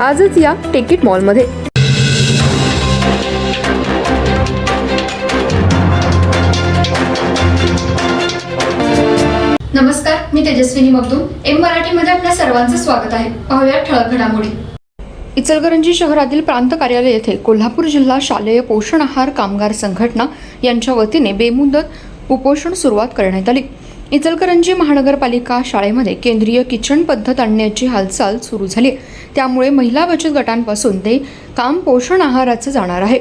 आजच या टिकीट मॉलमध्ये नमस्कार मी तेजस्विनी मगदूम एम मराठीमध्ये आपल्या सर्वांचं स्वागत आहे. पाहूया ठळक घडामोडी. इचलकरंजी शहरातील प्रांत कार्यालय येथे कोल्हापूर जिल्हा शालेय पोषण आहार कामगार संघटना यांच्या वतीने बेमुदत उपोषण सुरुवात करण्यात आली. इचलकरंजी महानगरपालिका शाळेमध्ये केंद्रीय किचन पद्धत आणण्याची हालचाल सुरू झाली. त्यामुळे महिला बचत गटांपासून ते काम पोषण आहाराचं जाणार आहे.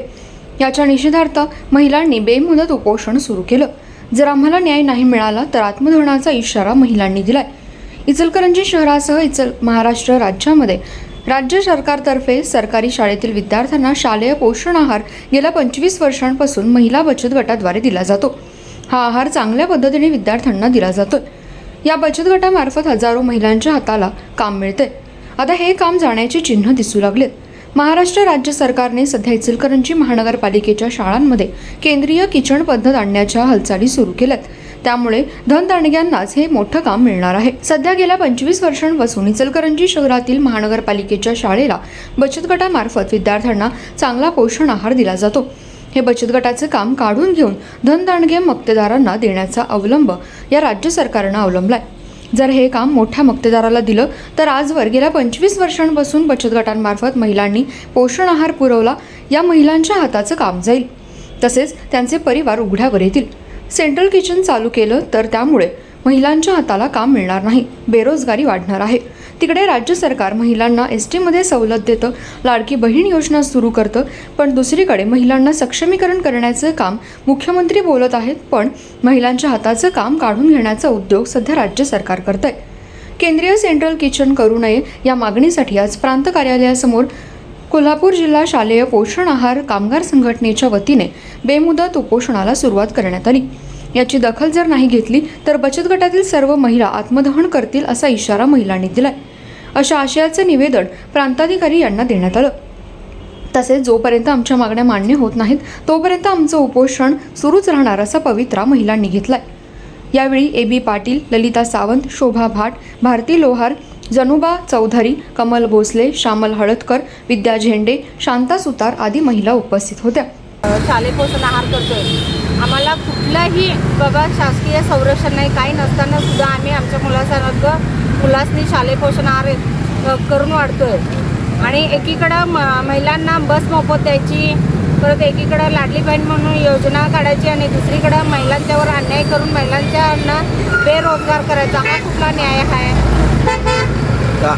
याच्या निषेधार्थ महिलांनी बेमुदत उपोषण सुरू केलं. जर आम्हाला न्याय नाही मिळाला तर आत्मधरणाचा इशारा महिलांनी दिलाय. इचलकरंजी शहरासह इचल महाराष्ट्र राज्यामध्ये राज्य सरकारतर्फे सरकारी शाळेतील विद्यार्थ्यांना शालेय पोषण आहार गेल्या पंचवीस वर्षांपासून महिला बचत गटाद्वारे दिला जातो. हा आहार चांगल्या पद्धतीने विद्यार्थ्यांना दिला जातो या बचत गटामार्फत हजारो महिलांच्या हाताला काम मिळते आता हे काम जाण्याची चिन्ह दिसू लागलेत. महाराष्ट्र राज्य सरकारने सध्या इचलकरंजी महानगरपालिकेच्या शाळांमध्ये केंद्रीय किचन पद्धत आणण्याच्या हालचाली सुरू केल्यात. त्यामुळे धनदांडग्यांनाच हे मोठं काम मिळणार आहे. सध्या गेल्या पंचवीस वर्षांपासून इचलकरंजी शहरातील महानगरपालिकेच्या शाळेला बचत गटामार्फत विद्यार्थ्यांना चांगला पोषण आहार दिला जातो. हे बचत गटाचे काम काढून घेऊन धनदांडगे मक्तेदारांना देण्याचा अवलंब या राज्य सरकारनं अवलंबलाय. जर हे काम मोठ्या मक्तेदाराला दिलं तर आजवर गेल्या पंचवीस वर्षांपासून बचत गटांमार्फत महिलांनी पोषण आहार पुरवला या महिलांच्या हाताचं काम जाईल. तसेच त्यांचे परिवार उघड्यावर येतील. सेंट्रल किचन चालू केलं तर त्यामुळे महिलांच्या हाताला काम मिळणार नाही. बेरोजगारी वाढणार आहे. तिकडे राज्य सरकार महिलांना एस टीमध्ये सवलत देतं लाडकी बहीण योजना सुरू करतं पण दुसरीकडे महिलांना सक्षमीकरण करण्याचं काम मुख्यमंत्री बोलत आहेत पण महिलांच्या हाताचं काम काढून घेण्याचा उद्योग सध्या राज्य सरकार करत आहे केंद्रीय सेंट्रल किचन करू नये या मागणीसाठी आज प्रांत कार्यालयासमोर कोल्हापूर जिल्हा शालेय पोषण आहार कामगार संघटनेच्या वतीने बेमुदत उपोषणाला सुरुवात करण्यात आली. याची दखल जर नाही घेतली तर बचत गटातील सर्व महिला आत्मदहन करतील असा इशारा महिलांनी दिलाय. अशा आशयाचे निवेदन प्रांताधिकारी यांना देण्यात आलं. तसेच जोपर्यंत आमच्या मागण्या मान्य होत नाहीत तोपर्यंत आमचं उपोषण सुरूच राहणार असा पवित्रा महिलांनी घेतलाय. यावेळी ए बी पाटील ललिता सावंत शोभा भाट भारती लोहार जनुबा चौधरी कमल भोसले श्यामल हळदकर विद्या झेंडे शांता सुतार आदी महिला उपस्थित होत्या. शालेपोषण आहार करतोय. आम्हाला कुठलाही बाबा शासकीय संरक्षण नाही काही नसताना सुद्धा आम्ही आमच्या मुलासारखं मुलासनी शालेय पोषण आहार करून वाढतोय. आणि एकीकडं म महिलांना बस मोफत द्यायची परत एकीकडं लाडली बहीण म्हणून योजना काढायची आणि दुसरीकडं महिलांच्यावर अन्याय करून महिलांच्या बेरोजगार करायचा. हा कुठला न्याय आहे? का?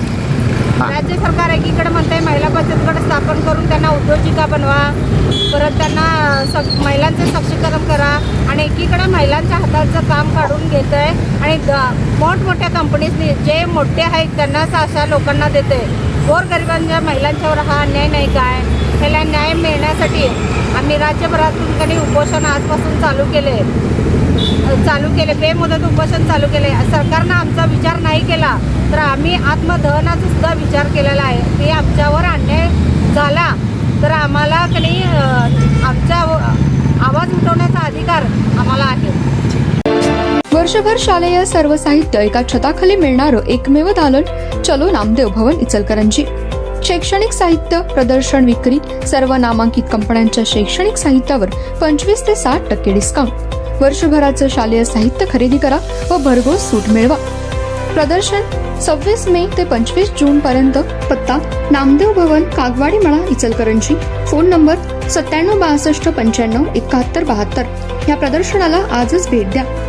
राज्य सरकार एकीकडे म्हणते महिला बचत गट स्थापन करून त्यांना उद्योजिका बनवा परत त्यांना सक महिलांचं सक्षमीकरण करा आणि एकीकडे महिलांच्या हाताचं काम काढून घेत आहे आणि द- मोठमोठ्या कंपनीजनी जे मोठे आहेत त्यांनाच अशा लोकांना देते गोरगरिबांच्या महिलांच्यावर हा अन्याय नाही काय? ह्याला न्याय मिळण्यासाठी आम्ही राज्यभरातून कधी उपोषण आजपासून चालू केले चालू केले बेमुदत उपोषण चालू केले. सरकारनं आमचा विचार नाही केला तर आम्ही आत्मदहनाचा सुद्धा विचार केलेला आहे. ते आमच्यावर अन्याय झाला तर आम्हाला कधी आमच्या आवाज उठवण्याचा अधिकार आम्हाला आहे. वर्षभर शालेय सर्व साहित्य एका छताखाली मिळणारं एकमेव दालन चलो नामदेव भवन इचलकरंजी. शैक्षणिक साहित्य प्रदर्शन विक्री सर्व नामांकित कंपन्यांच्या शैक्षणिक साहित्यावर पंचवीस ते साठ टक्के डिस्काउंट वर्षभराचं शालेय साहित्य खरेदी करा व भरघोस सूट मिळवा. प्रदर्शन सव्वीस मे ते पंचवीस जून पर्यंत. पत्ता नामदेव भवन कागवाडी मळा इचलकरंजी. फोन नंबर सत्त्याण्णव बासष्ट पंच्याण्णव एकाहत्तर बहात्तर. या प्रदर्शनाला आजच भेट द्या.